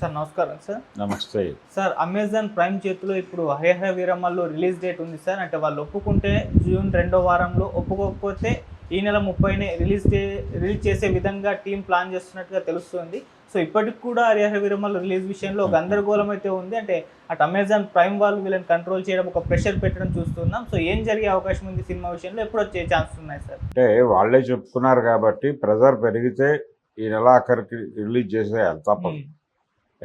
Sir నమస్కారం sir. నమస్తే. Sir Amazon prime చేతిలో ఇప్పుడు హరిహర వీరమ్మల్లో రిలీజ్ డేట్ ఉంది సార్. అంటే వాళ్ళు ఒప్పుకుంటే జూన్ రెండో వారంలో ఒప్పుకోకపోతే ఈ నెల ముప్పైనే రిలీజ్ డే రిలీజ్ చేసే విధంగా టీం ప్లాన్ చేస్తున్నట్టుగా తెలుస్తుంది. సో ఇప్పటికి కూడా హరిహర వీరమ్మలు రిలీజ్ విషయంలో గందరగోళం అయితే ఉంది. అంటే అటు అమెజాన్ ప్రైమ్ వాళ్ళు వీళ్ళని కంట్రోల్ చేయడం ఒక ప్రెషర్ పెట్టడం చూస్తున్నాం. సో ఏం జరిగే అవకాశం ఉంది సినిమా విషయంలో? ఎప్పుడు వచ్చే ఛాన్స్ ఉన్నాయి సార్? అంటే వాళ్ళే చెప్పుకున్నారు కాబట్టి ప్రెజర్ పెరిగితే ఈ నెల ఆఖరికి రిలీజ్ చేసేయాలి తప్పదు.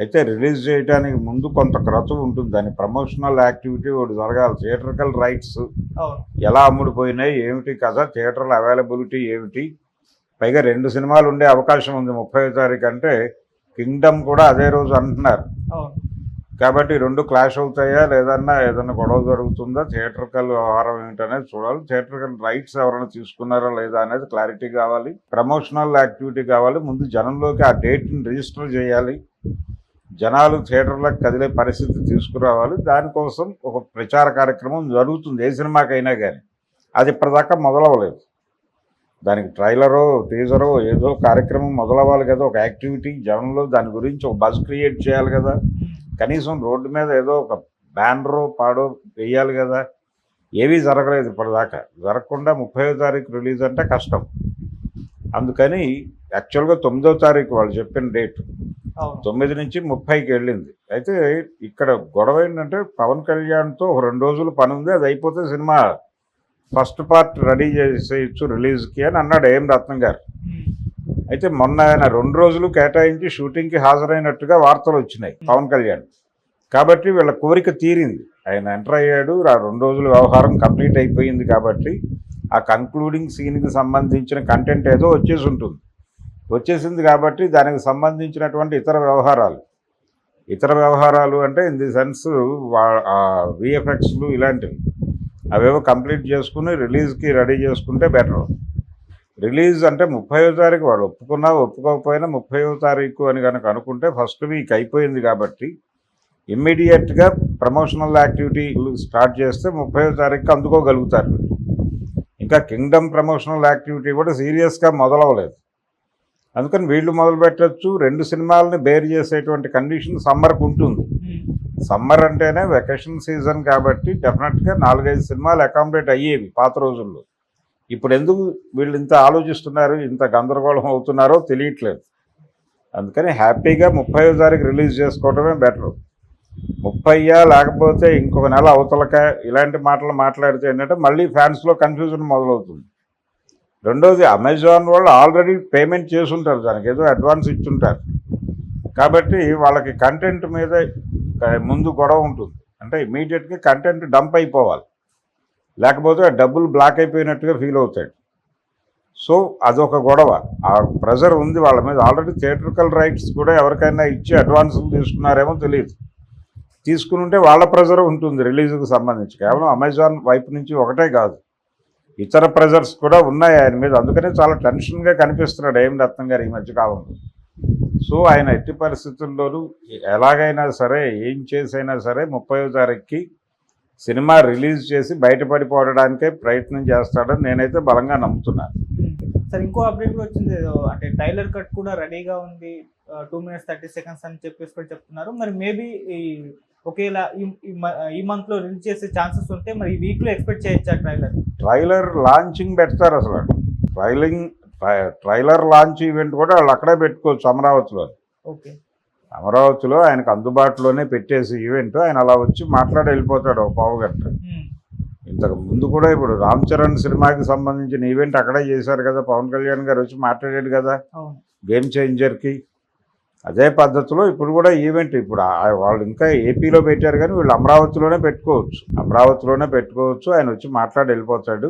అయితే రిలీజ్ చేయడానికి ముందు కొంత క్రతువు ఉంటుంది. దాని ప్రమోషనల్ యాక్టివిటీ ఒకటి జరగాలి. థియేటర్కల్ రైట్స్ ఎలా అమ్ముడుపోయినాయి ఏమిటి కదా థియేటర్ల అవైలబిలిటీ ఏమిటి? పైగా రెండు సినిమాలు ఉండే అవకాశం ఉంది. ముప్పై తారీఖు అంటే కింగ్డమ్ కూడా అదే రోజు అంటున్నారు. కాబట్టి రెండు క్లాష్ అవుతాయా లేదన్నా ఏదన్నా గొడవ జరుగుతుందా? థియేటర్కల్ వ్యవహారం ఏంటనేది చూడాలి. థియేటర్కల్ రైట్స్ ఎవరైనా తీసుకున్నారా లేదా అనేది క్లారిటీ కావాలి. ప్రమోషనల్ యాక్టివిటీ కావాలి. ముందు జనంలోకి ఆ డేట్ని రిజిస్టర్ చేయాలి. జనాలు థియేటర్లకు కదిలే పరిస్థితి తీసుకురావాలి. దానికోసం ఒక ప్రచార కార్యక్రమం జరుగుతుంది. ఏ సినిమాకైనా కానీ అది ఇప్పటిదాకా మొదలవ్వలేదు. దానికి ట్రైలరో టీజరో ఏదో కార్యక్రమం మొదలవ్వాలి కదా. ఒక యాక్టివిటీ జనంలో దాని గురించి ఒక బజ్ క్రియేట్ చేయాలి కదా. కనీసం రోడ్డు మీద ఏదో ఒక బ్యానరో పాడో వేయాలి కదా. ఏవీ జరగలేదు ఇప్పటిదాకా. జరగకుండా ముప్పై తారీఖు రిలీజ్ అంటే కష్టం. అందుకని యాక్చువల్గా తొమ్మిదో తారీఖు వాళ్ళు చెప్పిన డేట్. తొమ్మిది నుంచి ముప్పైకి వెళ్ళింది. అయితే ఇక్కడ గొడవ ఏంటంటే పవన్ కళ్యాణ్తో రెండు రోజులు పని ఉంది అది అయిపోతే సినిమా ఫస్ట్ పార్ట్ రెడీ చేసేయచ్చు రిలీజ్కి అని అన్నాడు ఏం రత్నం గారు. అయితే మొన్న ఆయన రెండు రోజులు కేటాయించి షూటింగ్కి హాజరైనట్టుగా వార్తలు వచ్చినాయి పవన్ కళ్యాణ్. కాబట్టి వీళ్ళ కోరిక తీరింది. ఆయన ఎంటర్ అయ్యాడు ఆ రెండు రోజుల వ్యవహారం కంప్లీట్ అయిపోయింది కాబట్టి ఆ కంక్లూడింగ్ సీన్కి సంబంధించిన కంటెంట్ ఏదో వచ్చేసి ఉంటుంది. వచ్చేసింది కాబట్టి దానికి సంబంధించినటువంటి ఇతర వ్యవహారాలు. ఇతర వ్యవహారాలు అంటే ఇన్ ది సెన్స్ విఎఫ్ఎక్స్లు ఇలాంటివి. అవేవో కంప్లీట్ చేసుకుని రిలీజ్కి రెడీ చేసుకుంటే బెటర్. రిలీజ్ అంటే ముప్పైవ తారీఖు వాడు ఒప్పుకున్నా ఒప్పుకోకపోయినా ముప్పైవ తారీఖు అని కనుక అనుకుంటే ఫస్ట్ వీక్ అయిపోయింది కాబట్టి ఇమ్మీడియట్గా ప్రమోషనల్ యాక్టివిటీలు స్టార్ట్ చేస్తే ముప్పైవ తారీఖు అందుకోగలుగుతారు. ఇంకా కింగ్డమ్ ప్రమోషనల్ యాక్టివిటీ కూడా సీరియస్గా మొదలవలేదు అందుకని వీళ్ళు మొదలు పెట్టచ్చు. రెండు సినిమాలని బేర్ చేసేటువంటి కండిషన్ సమ్మర్కి ఉంటుంది. సమ్మర్ అంటేనే వెకేషన్ సీజన్ కాబట్టి డెఫినెట్గా నాలుగైదు సినిమాలు అకామిడేట్ అయ్యేవి పాత రోజుల్లో. ఇప్పుడు ఎందుకు వీళ్ళు ఇంత ఆలోచిస్తున్నారు? ఇంత గందరగోళం అవుతున్నారో తెలియట్లేదు. అందుకని హ్యాపీగా ముప్పై తారీఖు రిలీజ్ చేసుకోవడమే బెటర్ ముప్పయ్యా లేకపోతే ఇంకొక నెల అవతలక ఇలాంటి మాటలు మాట్లాడితే ఏంటంటే మళ్ళీ ఫ్యాన్స్లో కన్ఫ్యూజన్ మొదలవుతుంది. రెండోది అమెజాన్ వాళ్ళు ఆల్రెడీ పేమెంట్ చేసుంటారు దానికి ఏదో అడ్వాన్స్ ఇచ్చుంటారు. కాబట్టి వాళ్ళకి కంటెంట్ మీద ముందు గొడవ ఉంటుంది. అంటే ఇమీడియట్గా కంటెంట్ డంప్ అయిపోవాలి. లేకపోతే డబ్బులు బ్లాక్ అయిపోయినట్టుగా ఫీల్ అవుతాడు సో అదొక గొడవ. ఆ ప్రెజర్ ఉంది వాళ్ళ మీద. ఆల్రెడీ థియేట్రికల్ రైట్స్ కూడా ఎవరికైనా ఇచ్చి అడ్వాన్సులు తీసుకున్నారేమో తెలియదు తీసుకుని ఉంటే వాళ్ళ ప్రెజర్ ఉంటుంది రిలీజ్కి సంబంధించి. కేవలం అమెజాన్ వైపు నుంచి ఒకటే కాదు. ఇతర ప్రెజర్స్ కూడా ఉన్నాయి ఆయన మీద. అందుకనే చాలా టెన్షన్గా కనిపిస్తున్నాడు ఏం రత్నం గారు ఈ మధ్యకాలంలో సో ఆయన ఎట్టి పరిస్థితుల్లోనూ ఎలాగైనా సరే ఏం చేసైనా సరే ముప్పై తారీఖుకి సినిమా రిలీజ్ చేసి బయటపడిపోవడానికే ప్రయత్నం చేస్తాడని నేనైతే బలంగా నమ్ముతున్నాను. సార్ ఇంకో అప్డేట్ కూడా వచ్చింది. ఏదో అంటే టైలర్ కట్ కూడా రెడీగా ఉంది. టూ మినిట్స్ థర్టీ సెకండ్స్ అని చెప్పేసి కూడా చెప్తున్నారు. మరి మేబీ ఈ ఒకేలా ఈ- మంత్లో రిలీజ్ చేసే ఛాన్సెస్ ఉంటే మరి ఈ వీక్లో ఎక్స్పెక్ట్ చేయొచ్చా ట్రైలర్ ట్రైలర్ లాంచింగ్ పెడతారు అసలు. ట్రైలింగ్ ట్రైలర్ లాంచ్ ఈవెంట్ కూడా వాళ్ళు అక్కడే పెట్టుకోవచ్చు అమరావతిలో. ఓకే. అమరావతిలో ఆయనకు అందుబాటులోనే పెట్టేసి ఈవెంట్ ఆయన అలా వచ్చి మాట్లాడి వెళ్ళిపోతాడు పావు గంట. ఇంతకు ముందు కూడా ఇప్పుడు రామ్ చరణ్ సినిమాకి సంబంధించిన ఈవెంట్ అక్కడే చేశారు కదా పవన్ కళ్యాణ్ గారు వచ్చి మాట్లాడాడు కదా. గేమ్ చేంజర్కి అదే పద్ధతిలో ఇప్పుడు కూడా ఈవెంట్ ఇప్పుడు వాళ్ళు ఇంకా ఏపీలో పెట్టారు కానీ వీళ్ళు అమరావతిలోనే పెట్టుకోవచ్చు. అమరావతిలోనే పెట్టుకోవచ్చు. ఆయన వచ్చి మాట్లాడి వెళ్ళిపోతాడు.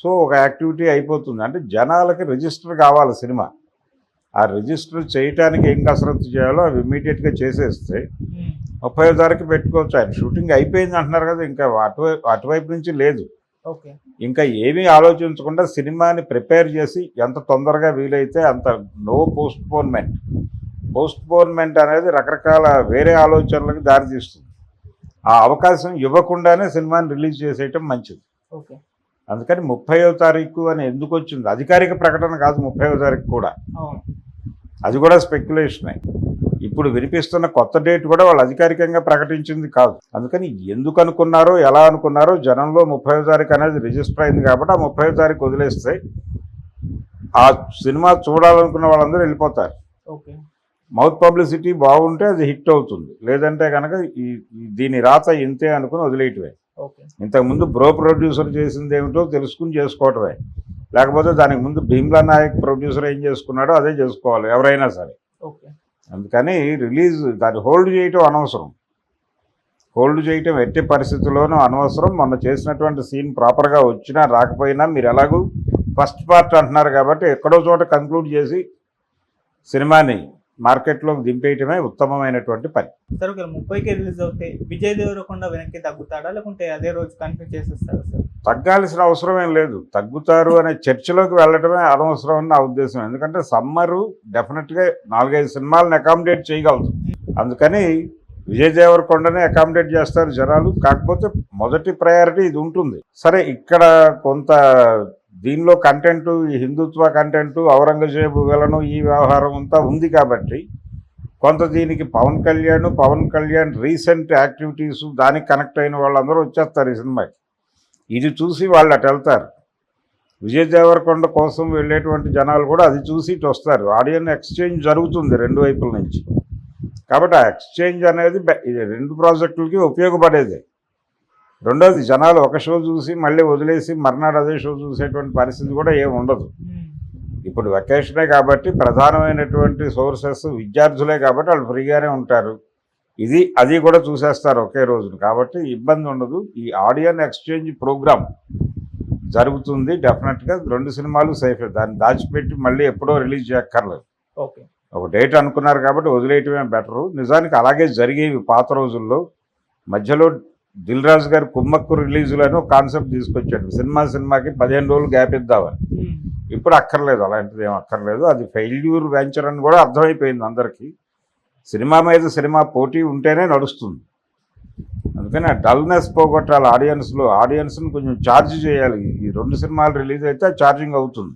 సో ఒక యాక్టివిటీ అయిపోతుంది. అంటే జనాలకి రిజిస్టర్ కావాలి సినిమా. ఆ రిజిస్టర్ చేయటానికి ఏం కసరత్తు చేయాలో అవి ఇమీడియట్గా చేసేస్తే ఉమ్. ముప్పై తారీఖు పెట్టుకోవచ్చు. ఆయన షూటింగ్ అయిపోయింది అంటున్నారు కదా ఇంకా అటువైపు అటువైపు నుంచి లేదు. ఓకే. ఇంకా ఏమీ ఆలోచించకుండా సినిమాని ప్రిపేర్ చేసి ఎంత తొందరగా వీలైతే అంత no postponement postponement అనేది రకరకాల వేరే ఆలోచనలకు దారితీస్తుంది ఆ అవకాశం ఇవ్వకుండానే సినిమాని రిలీజ్ చేసేయటం మంచిది. ఓకే. అందుకని ముప్పైవ తారీఖు అని ఎందుకు వచ్చింది? అధికారిక ప్రకటన కాదు ముప్పైవ తారీఖు కూడా. అది కూడా స్పెక్యులేషనే. ఇప్పుడు వినిపిస్తున్న కొత్త డేట్ కూడా వాళ్ళు అధికారికంగా ప్రకటించింది కాదు. అందుకని ఎందుకు అనుకున్నారో ఎలా అనుకున్నారో జనంలో ముప్పై తారీఖు అనేది రిజిస్టర్ అయింది కాబట్టి ఆ ముప్పై తారీఖు వదిలేస్తే ఆ సినిమా చూడాలనుకున్న వాళ్ళందరూ వెళ్ళిపోతారు. ఓకే. మౌత్ పబ్లిసిటీ బాగుంటే అది హిట్ అవుతుంది. లేదంటే కనుక ఈ దీని రాత ఇంతే అనుకుని వదిలేయటమే. ఇంతకుముందు బ్రో ప్రొడ్యూసర్ చేసింది ఏమిటో తెలుసుకుని చేసుకోవటమే. లేకపోతే దానికి ముందు భీమ్లా నాయక్ ప్రొడ్యూసర్ ఏం చేసుకున్నాడో అదే చేసుకోవాలి ఎవరైనా సరే. ఓకే. అందుకని రిలీజ్ దాన్ని హోల్డ్ చేయటం అనవసరం. హోల్డ్ చేయటం ఎట్టి పరిస్థితుల్లోనూ అనవసరం. మొన్న చేసినటువంటి సీన్ ప్రాపర్గా వచ్చినా రాకపోయినా మీరు ఎలాగూ ఫస్ట్ పార్ట్ అంటున్నారు కాబట్టి ఎక్కడో చోట కంక్లూడ్ చేసి సినిమాని మార్కెట్లోకి దింపేయటమే ఉత్తమమైనటువంటి పని. సార్ ఒకవేళ ముప్పైకి రిలీజ్ అవుతే విజయ్ దేవరకొండ వెనక్కి తగ్గుతాడా? లేకుంటే అదే రోజు కంటిన్యూ చేసేస్తారా సార్? తగ్గాల్సిన అవసరం ఏం లేదు. తగ్గుతారు అనే చర్చలోకి వెళ్ళడమే అనవసరం అని నా ఉద్దేశం. ఎందుకంటే సమ్మరు డెఫినెట్గా నాలుగైదు సినిమాలను అకామిడేట్ చేయగలదు. అందుకని విజయ్ దేవరకొండనే అకామిడేట్ చేస్తారు జనాలు. కాకపోతే మొదటి ప్రయారిటీ ఇది ఉంటుంది. సరే ఇక్కడ కొంత దీనిలో కంటెంట్ ఈ హిందుత్వ కంటెంట్ ఔరంగజేబు వెళ్ళను ఈ వ్యవహారం అంతా ఉంది కాబట్టి కొంత దీనికి పవన్ కళ్యాణ్ పవన్ కళ్యాణ్ రీసెంట్ యాక్టివిటీస్ దానికి కనెక్ట్ అయిన వాళ్ళందరూ వచ్చేస్తారు ఈ సినిమాకి. ఇది చూసి వాళ్ళు అటు వెళ్తారు. విజయ్ దేవరకొండ కోసం వెళ్ళేటువంటి జనాలు కూడా అది చూసి ఇటు వస్తారు. ఆడియన్ ఎక్స్చేంజ్ జరుగుతుంది రెండు వైపుల నుంచి. కాబట్టి ఆ ఎక్స్చేంజ్ అనేది ఇది రెండు ప్రాజెక్టులకి ఉపయోగపడేది. రెండోది జనాలు ఒక షో చూసి మళ్ళీ వదిలేసి మర్నాడు అదే షో చూసేటువంటి పరిస్థితి కూడా ఏమి ఉండదు. ఇప్పుడు వెకేషనే కాబట్టి ప్రధానమైనటువంటి సోర్సెస్ విద్యార్థులే కాబట్టి వాళ్ళు ఫ్రీగానే ఉంటారు. ఇది అది కూడా చూసేస్తారు ఒకే రోజున. కాబట్టి ఇబ్బంది ఉండదు. ఈ ఆడియన్ ఎక్స్చేంజ్ ప్రోగ్రామ్ జరుగుతుంది డెఫినెట్గా. రెండు సినిమాలు సేఫ్ దాన్ని దాచిపెట్టి మళ్ళీ ఎప్పుడో రిలీజ్ చేయక్కర్లేదు. ఓకే. ఒక డేట్ అనుకున్నారు కాబట్టి వదిలేయటమే బెటరు. నిజానికి అలాగే జరిగేవి పాత రోజుల్లో. మధ్యలో దిల్ రాజు గారు కుమ్మక్కు రిలీజులను కాన్సెప్ట్ తీసుకొచ్చాడు. సినిమా సినిమాకి పదిహేను రోజులు గ్యాప్ ఇద్దామని. ఇప్పుడు అక్కర్లేదు అలాంటిది ఏం అక్కర్లేదు. అది ఫెయిల్యూర్ వెంచర్ అని కూడా అర్థమైపోయింది అందరికీ. సినిమా మీద సినిమా పోటీ ఉంటేనే నడుస్తుంది. అందుకని ఆ డల్నెస్ పోగొట్టాలి ఆడియన్స్లో. ఆడియన్స్ని కొంచెం ఛార్జ్ చేయాలి. ఈ రెండు సినిమాలు రిలీజ్ అయితే ఛార్జింగ్ అవుతుంది.